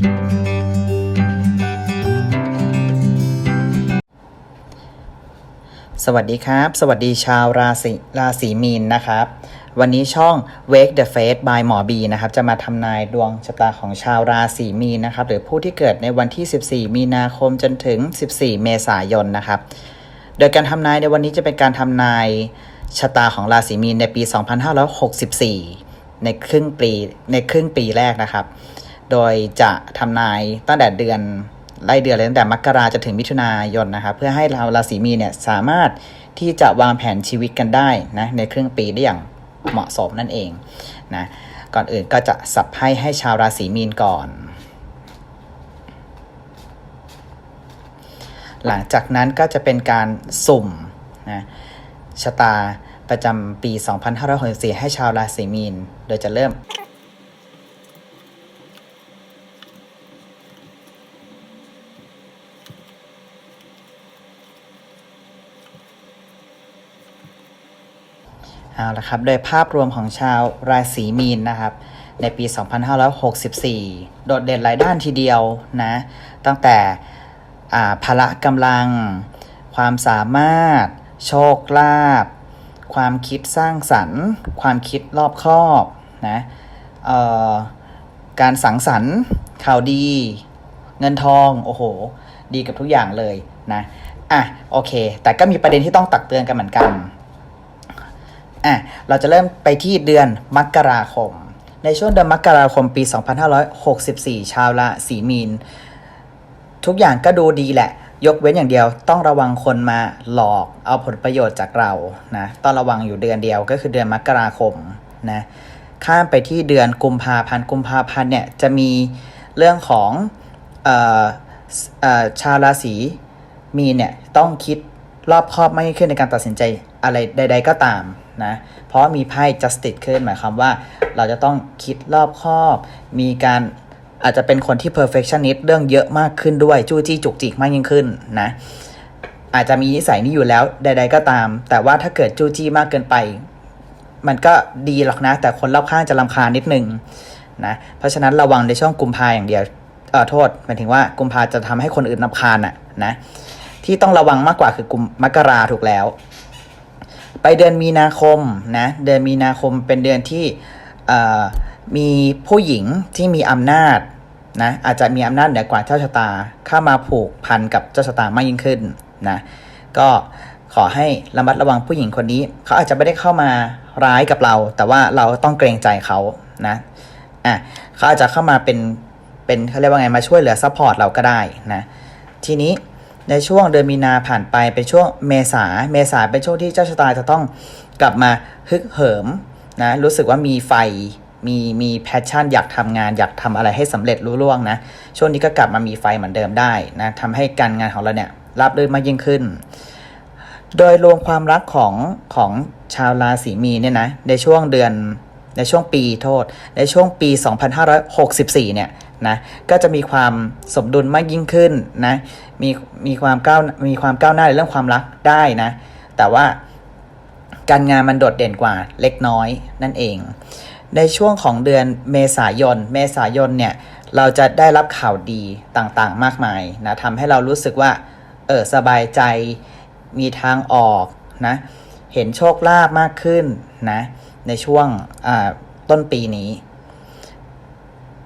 สวัสดีครับ สวัสดีชาวราศีราศีมีนนะครับ วันนี้ช่อง Wake the Face by หมอบีนะครับ จะมาทำนายดวงชะตาของชาวราศีมีนนะครับ หรือผู้ที่เกิดในวันที่ 14 มีนาคมจนถึง 14 เมษายนนะครับ โดยการทำนายในวันนี้จะเป็นการทำนายชะตาของราศีมีนในปี 2564 ในครึ่งปีในครึ่งปีแรกนะครับ โดยจะทำนายตั้งแต่เดือนไล่เดือนเลยตั้งแต่มกราจนถึงมิถุนายนนะครับเพื่อให้เราราศีมีนเนี่ยสามารถที่จะวางแผนชีวิตกันได้นะในครึ่งปีได้อย่างเหมาะสมนั่นเองนะก่อนอื่นก็จะสับไพ่ให้ชาวราศีมีนก่อน หลังจากนั้นก็จะเป็นการสุ่มนะชะตาประจำปี 2564 ให้ชาวราศีมีน โดยจะเริ่ม เอาละครับ โดยภาพรวมของชาวราศีมีนนะครับ ในปี 2564 โดดเด่นหลายด้านทีเดียวนะ ตั้งแต่อ่าพละกำลัง ความสามารถ โชคลาภความคิดสร้างสรรค์ ความคิดรอบคอบนะการสังสรรค์ข่าวดี เงินทอง โอ้โห ดีกับทุกอย่างเลยนะ อะ โอเค แต่ก็มีประเด็นที่ต้องตักเตือนกันเหมือนกัน อะเราจะเริ่มไปที่เดือนมกราคม ในช่วงเดือนมกราคมปี 2564 ชาวราศีมีน ทุกอย่างก็ดูดีแหละ ยกเว้นอย่างเดียวต้องระวังคนมาหลอกเอาผลประโยชน์จากเรานะต้องระวังอยู่เดือนเดียวก็คือเดือนมกราคมนะข้ามไปที่เดือนกุมภาพันธ์กุมภาพันธ์เนี่ยจะมีเรื่องของออชาวราศีมีนเนี่ยต้องคิดรอบคอบมากขึ้นในการตัดสินใจอะไรใด ๆ ก็ตาม นะเพราะมีไพ่ justice ขึ้นหมายความว่าเราจะต้องคิดรอบคอบ มีการอาจจะเป็นคนที่ perfectionist เรื่องเยอะมากขึ้นด้วย จู้จี้จุกจิกมากยิ่งขึ้นนะอาจจะมีนิสัยนี้อยู่แล้วใด ๆ ก็ตาม แต่ว่าถ้าเกิดจู้จี้มากเกินไป มันก็ดีหรอกนะ แต่คนรอบข้างจะรำคาญนิดนึงนะเพราะฉะนั้นระวังในช่วงกุมภาอย่างเดียวเออโทษหมายถึงว่ากุมภาจะทำให้คนอื่นรำคาญอะนะที่ต้องระวังมากกว่าคือกุมมกราถูกแล้ว ไปเดือนมีนาคมนะเดือนมีนาคมเป็นเดือนที่มีผู้หญิงที่มีอำนาจนะอาจจะมีอำนาจเหนือกว่าเจ้าชะตาเข้ามาผูกพันกับเจ้าชะตามากยิ่งขึ้นนะก็ขอให้ระมัดระวังผู้หญิงคนนี้ เขาอาจจะไม่ได้เข้ามาร้ายกับเรา แต่ว่าเราต้องเกรงใจเขานะอะเขาอาจจะเข้ามาเป็นเป็นเขาเรียกว่าไงมาช่วยเหลือซัพพอร์ตเราก็ได้นะทีนี้ ในช่วงเดือนมีนาผ่านไปเป็นช่วงเมษาเมษาเป็นช่วงที่เจ้าชะตาจะต้องกลับมาฮึกเหิมนะรู้สึกว่ามีไฟมีมีแพชชั่นอยากทำงานอยากทำอะไรให้สำเร็จรุ่ล่วงนะช่วงนี้ก็กลับมามีไฟเหมือนเดิมได้นะทำให้การงานของเราเนี่ยราบรื่นมากยิ่งขึ้น โดยรวมความรักของของชาวราศีมีเนี่ยนะในช่วงเดือนในช่วงปีโทษ ในช่วงปี 2564 เนี่ย นะก็จะมีความสมดุลมากยิ่งขึ้นนะมีมีความก้าวมีความก้าวหน้าในเรื่องความรักได้นะแต่ว่าการงานมันโดดเด่นกว่าเล็กน้อยนั่นเอง ในช่วงของเดือนเมษายน เมษายนเนี่ยเราจะได้รับข่าวดีต่างๆ มากมายนะทำให้เรารู้สึกว่าเออสบายใจมีทางออกนะเห็นโชคลาภมากขึ้นนะในช่วงต้นปีนี้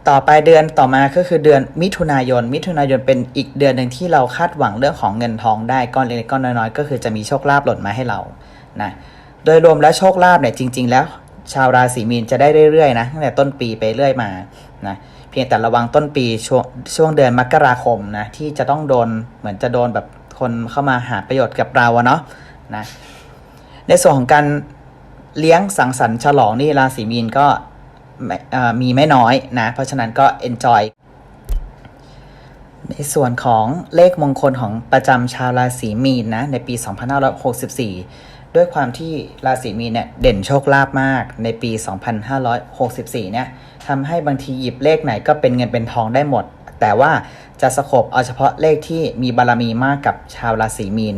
ต่อไปเดือนต่อมาก็คือเดือนมิถุนายน มิถุนายนเป็นอีกเดือนหนึ่งที่เราคาดหวังเรื่องของเงินทองได้ก้อนเล็กก้อนน้อยๆก็คือจะมีโชคลาภหล่นมาให้เรานะโดยรวมแล้วโชคลาภเนี่ยจริง ๆ แล้ว ชาวราศีมีนจะได้เรื่อยๆนะตั้งแต่ต้นปีไปเรื่อยมานะเพียงแต่ระวังต้นปีช่วงช่วงเดือนมกราคมนะที่จะต้องโดนเหมือนจะโดนแบบคนเข้ามาหาประโยชน์กับเราเนาะนะในส่วนของการเลี้ยงสังสรรค์ฉลองนี่ราศีมีนก็ มีไม่น้อยนะ เพราะฉะนั้นก็ enjoy ในส่วนของเลขมงคลของประจำชาวราศีมีนนะ ในปี 2564 ด้วยความที่ราศีมีนเนี่ยเด่นโชคลาภมากในปี 2564 เนี่ยทำให้บางทีหยิบเลขไหนก็เป็นเงินเป็นทองได้หมด แต่ว่าจะสะกบเอาเฉพาะเลขที่มีบารรมีมากกับชาวราศีมีน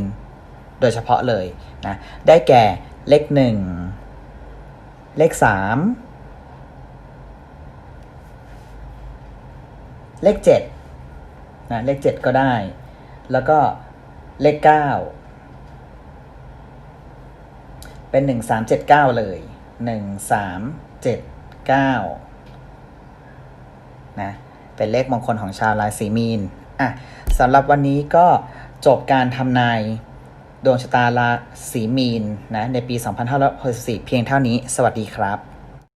โดยเฉพาะเลยนะ ได้แก่เลข 1 เลข 3 เลขเจ็ดนะเลขเจ็ดก็ได้ แล้วก็เลขเก้าเป็นหนึ่งสามเจ็ดเก้าเลยหนึ่งสามเจ็ดเก้านะเป็นเลขมงคลของชาวราศีมีนอะสำหรับวันนี้ก็จบการทำนายดวงชะตาราศีมีนนะในปี 2564 เพียงเท่านี้ สวัสดีครับ